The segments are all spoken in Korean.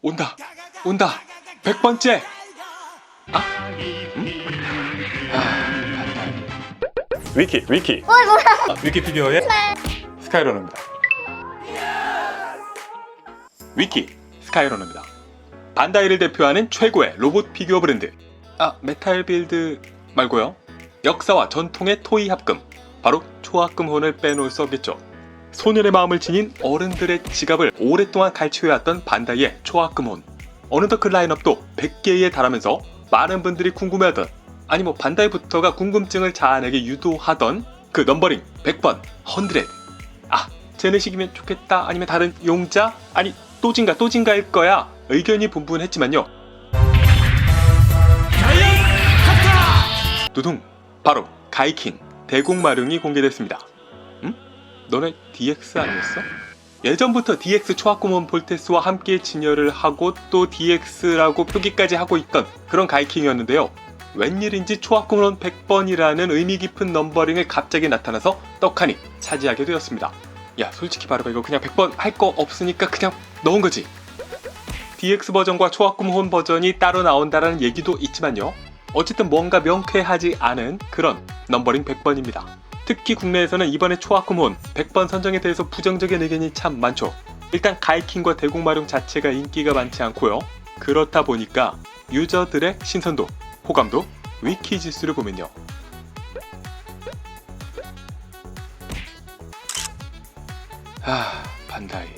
온다. 온다. 100번째. 아? 위키 위키. 어이 뭐야? 아, 위키피디어의 스카이러너입니다. 위키 스카이러너입니다. 반다이를 대표하는 최고의 로봇 피규어 브랜드. 아 메탈 빌드 말고요. 역사와 전통의 토이 합금. 바로 초합금혼을 빼놓을 수 없겠죠 소년의 마음을 지닌 어른들의 지갑을 오랫동안 갈취해왔던 반다이의 초합금혼 어느덧 그 라인업도 100개에 달하면서 많은 분들이 궁금해하던 아니 뭐 반다이부터가 궁금증을 자아내게 유도하던 그 넘버링 100번 100. 아 제네식이면 좋겠다 아니면 다른 용자 아니 또진가 또진가일 거야 의견이 분분했지만요 두둥 바로 가이킹 대공마룡이 공개됐습니다 응? 너네 DX 아니었어? 예전부터 DX 초합구몬 볼테스와 함께 진열을 하고 또 DX라고 표기까지 하고 있던 그런 가이킹이었는데요. 웬일인지 초합구몬 100번이라는 의미 깊은 넘버링을 갑자기 나타나서 떡하니 차지하게 되었습니다. 야 솔직히 말해봐. 이거 그냥 100번 할 거 없으니까 그냥 넣은 거지. DX 버전과 초합금혼 버전이 따로 나온다라는 얘기도 있지만요. 어쨌든 뭔가 명쾌하지 않은 그런 넘버링 100번입니다 특히 국내에서는 이번에 초합금혼 100번 선정에 대해서 부정적인 의견이 참 많죠. 일단 가이킹과 대공마룡 자체가 인기가 많지 않고요. 그렇다 보니까 유저들의 신선도 호감도 위키 지수를 보면요. 아 반다이.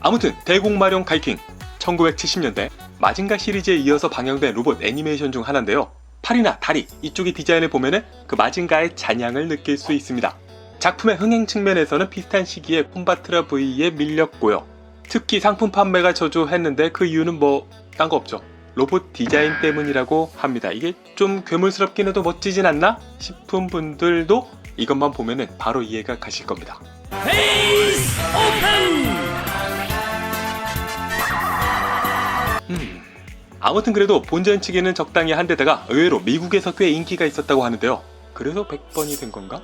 아무튼 대공마룡 가이킹 1970년대 마징가 시리즈에 이어서 방영된 로봇 애니메이션 중 하나인데요 팔이나 다리 이쪽의 디자인을 보면은 그 마징가의 잔향을 느낄 수 있습니다. 작품의 흥행 측면에서는 비슷한 시기에 콤바트라 V에 밀렸고요. 특히 상품 판매가 저조했는데 그 이유는 뭐 딴 거 없죠. 로봇 디자인 때문이라고 합니다. 이게 좀 괴물스럽긴 해도 멋지진 않나 싶은 분들도 이것만 보면은 바로 이해가 가실 겁니다. 페이스 오픈! 아무튼 그래도 본전 측에는 적당히 한 데다가 의외로 미국에서 꽤 인기가 있었다고 하는데요. 그래서 100번이 된 건가?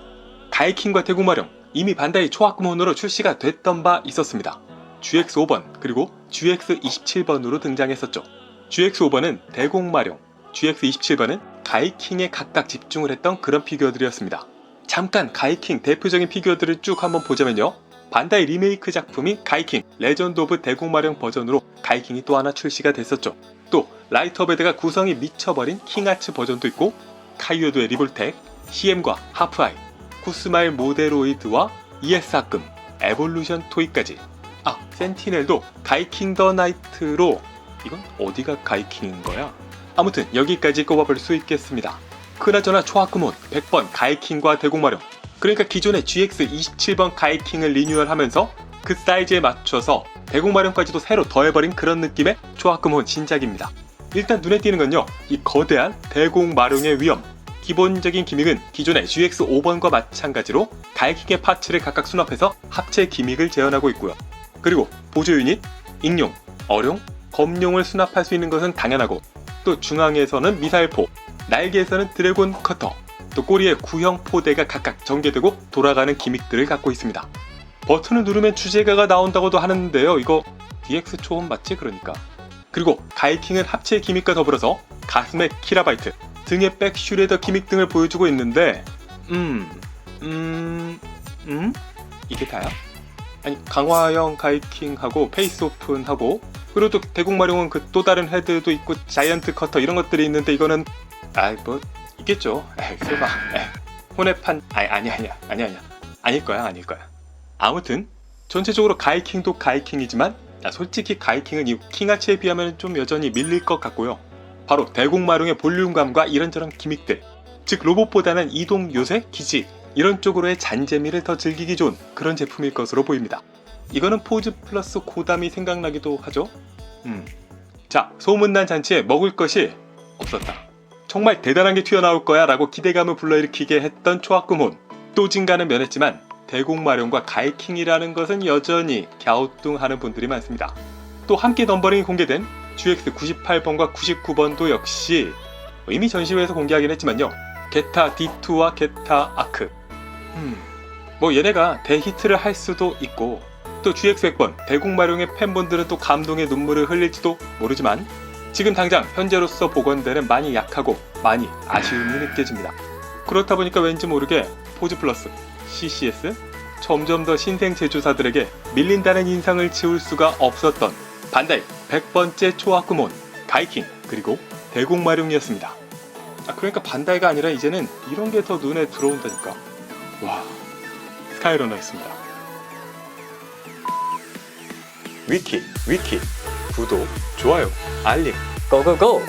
가이킹과 대구마령 이미 반다이 초합금혼으로 출시가 됐던 바 있었습니다. GX5번 그리고 GX27번으로 등장했었죠. GX5번은 대공마령, GX27번은 가이킹에 각각 집중을 했던 그런 피규어들이었습니다. 잠깐 가이킹 대표적인 피규어들을 쭉 한번 보자면요. 반다이 리메이크 작품인 가이킹 레전드 오브 대공마령 버전으로 가이킹이 또 하나 출시가 됐었죠. 또 라이터베드가 구성이 미쳐버린 킹아츠 버전도 있고 카이오도의 리볼텍, CM과 하프아이, 쿠스마일 모데로이드와 ES 합금, 에볼루션 토이까지 아 센티넬도 가이킹 더 나이트로 이건 어디가 가이킹인 거야? 아무튼 여기까지 꼽아볼 수 있겠습니다. 그나저나 초합금혼 100번 가이킹과 대공마령 그러니까 기존의 GX27번 가이킹을 리뉴얼하면서 그 사이즈에 맞춰서 대공마령까지도 새로 더해버린 그런 느낌의 초합금혼 신작입니다. 일단 눈에 띄는 건요, 이 거대한 대공마령의 위험. 기본적인 기믹은 기존의 GX5번과 마찬가지로 가이킹의 파츠를 각각 수납해서 합체 기믹을 재현하고 있고요. 그리고 보조 유닛, 익룡, 어룡, 검룡을 수납할 수 있는 것은 당연하고 또 중앙에서는 미사일포, 날개에서는 드래곤 커터, 또 꼬리에 구형 포대가 각각 전개되고 돌아가는 기믹들을 갖고 있습니다. 버튼을 누르면 주제가가 나온다고도 하는데요. 이거 DX 초음 맞지 그러니까. 그리고 가이킹은 합체 기믹과 더불어서 가슴에 키라바이트, 등에 백 슈레더 기믹 등을 보여주고 있는데 음, 음, 음? 이게 다야? 아니 강화형 가이킹하고 페이스 오픈하고 그리고 또 대국 마룡은 그 또 다른 헤드도 있고 자이언트 커터 이런 것들이 있는데 이거는 아이 뭐 있겠죠. 에이 설마 에이, 혼외판 아니 아니 아니야 아니 아니야 아닐 거야 아닐 거야. 아무튼 전체적으로 가이킹도 가이킹이지만 야, 솔직히 가이킹은 이 킹아치에 비하면 좀 여전히 밀릴 것 같고요. 바로 대공마룡의 볼륨감과 이런저런 기믹들, 즉 로봇보다는 이동 요새, 기지 이런 쪽으로의 잔재미를 더 즐기기 좋은 그런 제품일 것으로 보입니다. 이거는 포즈 플러스 고담이 생각나기도 하죠. 음. 자, 소문난 잔치에 먹을 것이 없었다. 정말 대단한 게 튀어나올 거야 라고 기대감을 불러일으키게 했던 초합금혼. 또 진가는 면했지만 대공마룡과 가이킹이라는 것은 여전히 갸우뚱하는 분들이 많습니다. 또 함께 넘버링이 공개된 GX 98번과 99번도 역시 이미 전시회에서 공개하긴 했지만요. 게타 D2와 게타 아크. 음, 뭐 얘네가 대히트를 할 수도 있고 아직도 GX100번 대국마룡의 팬분들은 또 감동의 눈물을 흘릴지도 모르지만 지금 당장 현재로서 복원되는 많이 약하고 많이 아쉬움이 느껴집니다. 그렇다 보니까 왠지 모르게 포즈 플러스, CCS 점점 더 신생 제조사들에게 밀린다는 인상을 지울 수가 없었던 반다이 100번째 초학구몬 가이킹 그리고 대국마룡이었습니다. 아 그러니까 반다이가 아니라 이제는 이런 게 더 눈에 들어온다니까. 와 스카이러너였습니다. 위키 위키 구독 좋아요 알림 고고고!